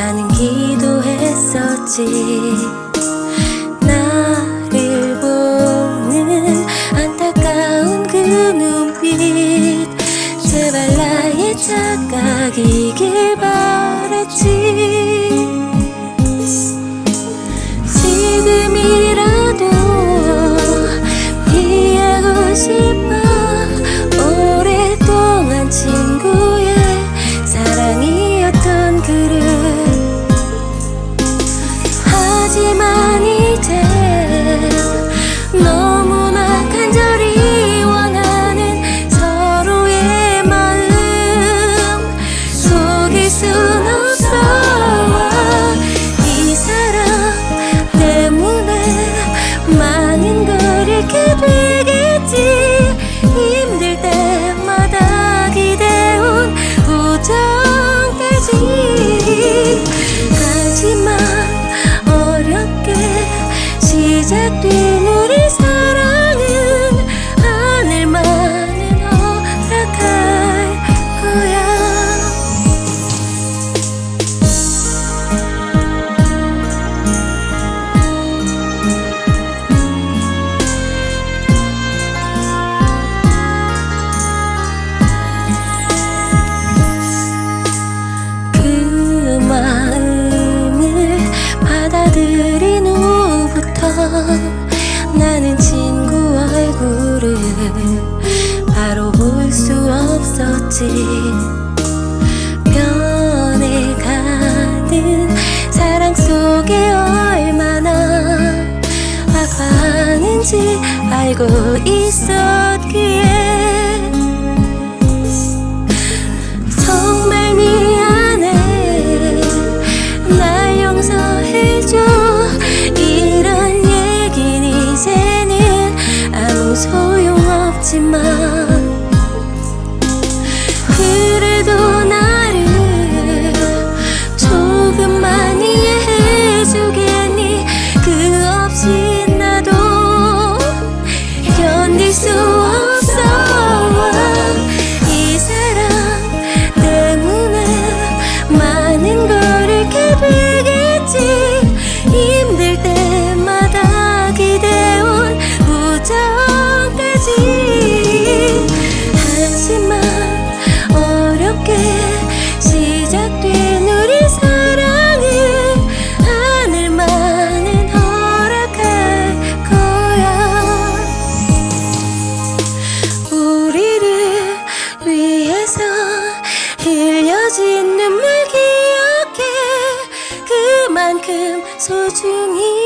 나는 기도했었지. 나를 보는 안타까운 그 눈빛. 제발 나의 착각이길 바랬지. 지금이라도 피하고 싶어. 오랫동안 친구의 사랑이었던 그를 set 나는 친구 얼굴을 바로 볼 수 없었지. 변해가는 사랑 속에 얼마나 아파하는지 알고 있어. 지금 소중히